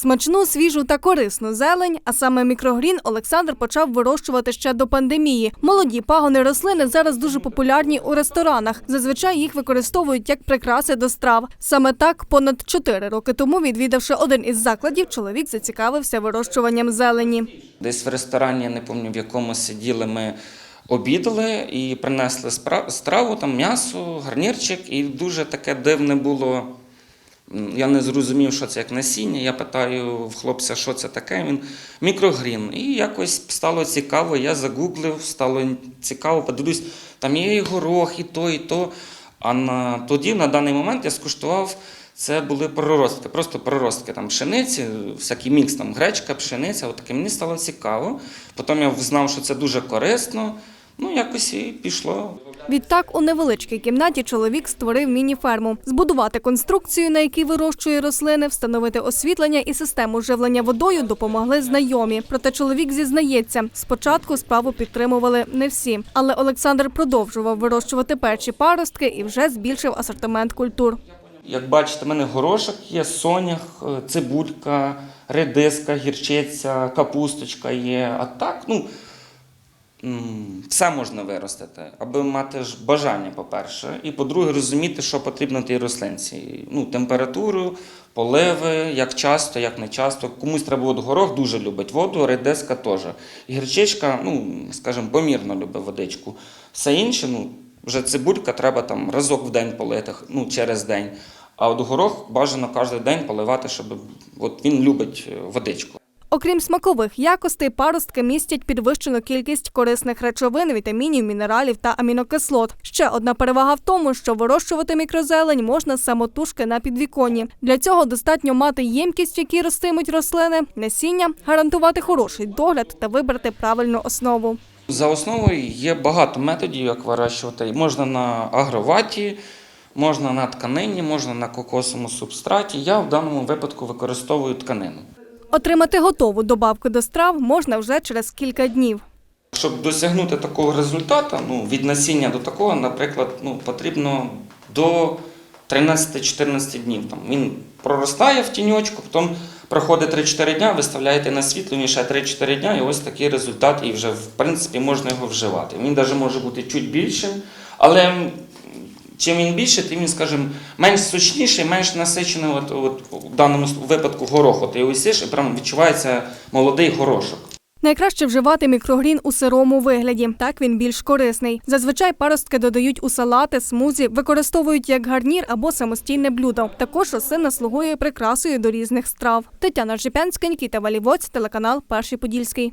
Смачну, свіжу та корисну зелень, а саме мікрогрін Олександр почав вирощувати ще до пандемії. Молоді пагони рослини зараз дуже популярні у ресторанах. Зазвичай їх використовують як прикраси до страв. Саме так, понад 4 роки тому, відвідавши один із закладів, чоловік зацікавився вирощуванням зелені. Десь в ресторані, я не пам'ятаю, в якому сиділи ми. Обідали і принесли страву, там м'ясо, гарнірчик, і дуже таке дивне було. Я не зрозумів, що це як насіння. Я питаю в хлопця, що це таке. Він мікрогрін. І якось стало цікаво. Я загуглив, стало цікаво, подивлюсь, там є і горох, і то, і то. А на тоді, на даний момент, я скуштував. Це були проростки, просто проростки там пшениці, всякий мікс там гречка, пшениця. Отаке мені стало цікаво. Потім я знав, що це дуже корисно. Ну, якось і пішло. Відтак, у невеличкій кімнаті чоловік створив міні-ферму. Збудувати конструкцію, на якій вирощує рослини, встановити освітлення і систему живлення водою допомогли знайомі. Проте чоловік зізнається, спочатку справу підтримували не всі. Але Олександр продовжував вирощувати перші паростки і вже збільшив асортимент культур. Як бачите, в мене горошок є, сонях, е, цибулька, редиска, гірчиця, капусточка є. А так, ну, все можна виростити, аби мати бажання, по-перше. І по-друге, розуміти, що потрібно тій рослинці. Ну, температуру, поливи, як часто, як не часто. Комусь треба от горох дуже любить воду, редиска теж. І гірчичка, ну, скажімо, помірно любить водичку. Все інше, ну, вже цибулька треба там разок в день полити, ну, через день. А от горох бажано кожен день поливати, щоб от він любить е, водичку. Окрім смакових якостей, паростки містять підвищену кількість корисних речовин, вітамінів, мінералів та амінокислот. Ще одна перевага в тому, що вирощувати мікрозелень можна самотужки на підвіконні. Для цього достатньо мати ємкість, в якій ростимуть рослини, насіння, гарантувати хороший догляд та вибрати правильну основу. За основою є багато методів, як вирощувати. Можна на агроваті, можна на тканині, можна на кокосовому субстраті. Я в даному випадку використовую тканину. Отримати готову добавку до страв можна вже через кілька днів. Щоб досягнути такого результату, ну, від насіння до такого, наприклад, ну, потрібно до 13-14 днів. Там, він проростає в тіньочку, потім проходить 3-4 дня, виставляєте на світло, і ще 3-4 дня, і ось такий результат, і вже в принципі можна його вживати. Він навіть може бути чуть більшим, але чим він більше, тим він, скажімо, менш сочніший, менш насичений, от, от, у даному випадку горох. От, і ось і прямо відчувається молодий горошок. Найкраще вживати мікрогрін у сирому вигляді. Так він більш корисний. Зазвичай паростки додають у салати, смузі, використовують як гарнір або самостійне блюдо. Також рослина слугує прикрасою до різних страв. Тетяна Жипянська, Нікіта Валівоць, телеканал Перший Подільський.